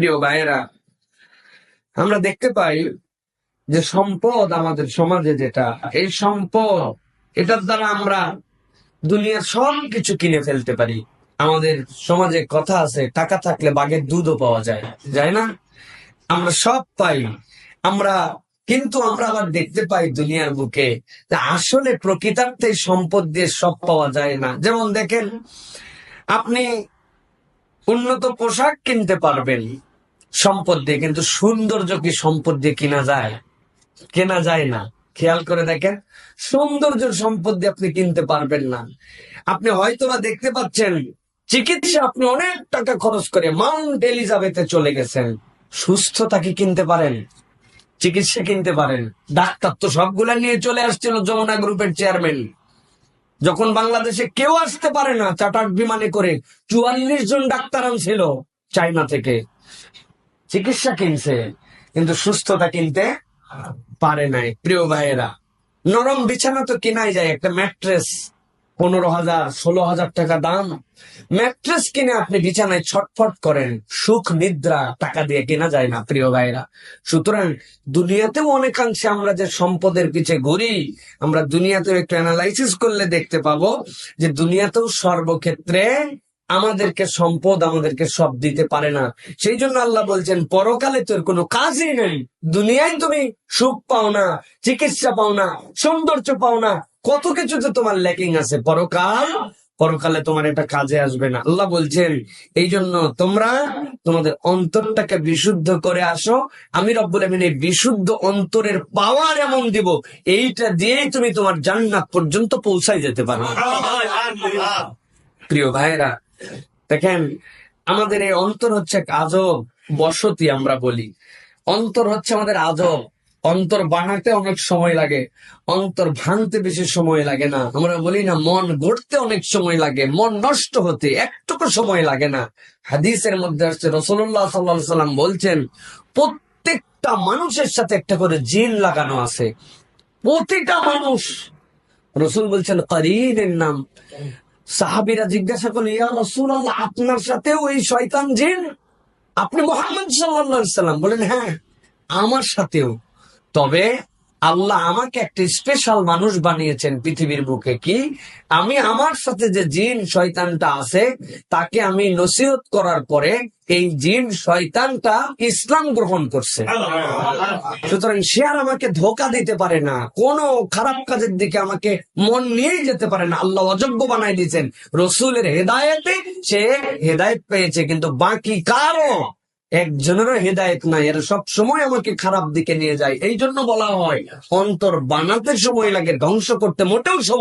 প্রিয় ভাইয়েরা, আমরা দেখতে পাই যে সম্পদ আমাদের সমাজে যেটা, এই সম্পদ, এটার দ্বারা আমরা দুনিয়ার সব কিছু কিনে ফেলতে পারি। আমাদের সমাজে কথা আছে, টাকা থাকলে বাঘের দুধও পাওয়া যায় যায় না? আমরা সব পাই। আমরা, কিন্তু আমরা আবার দেখতে পাই দুনিয়ার বুকে আসলে প্রকৃতার্থে সম্পদ দিয়ে সব পাওয়া যায় না। যেমন দেখেন, আপনি উন্নত পোশাক কিনতে পারবেন সম্পদ দিয়ে, কিন্তু সৌন্দর্য কি সম্পদ দিয়ে কিনা যায়? কেনা যায় না। খেয়াল করে দেখেন সৌন্দর্য সম্পদ দিয়ে আপনি কিনতে পারবেন না। আপনি হয়তোবা দেখতে পাচ্ছেন, চিকিৎসা আপনি অনেক টাকা খরচ করে মাউন্ট এলিজাবেথে চলে গেছেন। সুস্থতা কি কিনতে পারেন? চিকিৎসা কিনতে পারেন। ডাক্তার তো সবগুলা নিয়ে চলে আসছিল যমুনা গ্রুপের চেয়ারম্যান। যখন বাংলাদেশে কেউ আসতে পারে না চার্টার বিমানে করে চুয়াল্লিশ জন ডাক্তার আনছিল চাইনা থেকে। চিকিৎসা কিনছে, কিন্তু সুস্থতা কিনতে পারে নাই, প্রিয় ভাইয়েরা। নরম বিছানা তো কিনাই যায়, একটা ম্যাট্রেস, পনেরো হাজার, ষোলো হাজার টাকা দাম। ম্যাট্রেস কিনে আপনি বিছানায় ছটফট করেন, সুখ, নিদ্রা, টাকা দিয়ে কেনা যায় না, প্রিয় ভাইরা সুতরাং দুনিয়াতেও অনেকাংশে আমরা যে সম্পদের পিছে ঘুরি, আমরা দুনিয়াতেও একটু অ্যানালাইসিস করলে দেখতে পাবো যে দুনিয়াতেও সর্বক্ষেত্রে আমাদেরকে সম্পদ আমাদেরকে সব দিতে পারে না। সেই জন্য আল্লাহ বলছেন পরকালে তোর কোনো কাজই নেই। দুনিয়ায় তুমি সুখ পাও না চিকিৎসা পাও না সৌন্দর্য পাও না। কত কিছুতে তোমার ল্যাকিং আছে। পরকাল পরকালে তোমার এটা কাজে আসবে না। আল্লাহ বলছেন এই জন্য তোমরা তোমাদের অন্তরটাকে বিশুদ্ধ করে আসো। আমি রব্বুল আমিন এই বিশুদ্ধ অন্তরের পাওয়ার এমন দিব এইটা দিয়েই তুমি তোমার জান্নাত পর্যন্ত পৌঁছাই যেতে পারো। প্রিয় ভাইরা দেখেন, আমাদের এই অন্তর হচ্ছে এক আজব বসতি আমরা বলি। অন্তর হচ্ছে আমাদের আজব। অন্তর বানাতে অনেক সময় লাগে। অন্তর ভাঙতে বেশি সময় লাগে না। আমরা বলি না, মন গড়তে অনেক সময় লাগে। মন নষ্ট হতে একটুকু সময় লাগে না। হাদিসের মধ্যে আসছে রসুল্লাহ সাল্লাহ সাল্লাম বলছেন, প্রত্যেকটা মানুষের সাথে একটা করে জিন লাগানো আছে। প্রতিটা মানুষ রসুল বলছেন, করিনের নাম। সাহাবিরা জিজ্ঞাসা করলেন, ইয়া রসুল আপনার সাথে ওই শয়তান জিন? আপনি মোহাম্মদ সাল্লাম বলেন হ্যাঁ আমার সাথেও। তবে আল্লাহ আমাকে একটা স্পেশাল মানুষ বানিয়েছেন পৃথিবীর বুকে কি? আমি আমার সাথে যে জিন শয়তানটা আছে, তাকে আমি নসিহত করার পরে এই জিন শয়তানটা ইসলাম গ্রহণ করছে। সুতরাং সে আর আমাকে ধোকা দিতে পারে না, কোনো খারাপ কাজের দিকে আমাকে মন নিয়ে যেতে পারে না। আল্লাহ অযোগ্য বানাই দিয়েছেন। রসুলের হেদায়েতে সে হেদায়েত পেয়েছে, কিন্তু বাকি কারও একজনেরও হেদায়ত নাই, এরা সব সময় আমাকে খারাপ দিকে নিয়ে যায়। এই জন্য বলা হয়, অন্তর বানাতে সময় লাগে, ধ্বংস করতে মোটেও সময়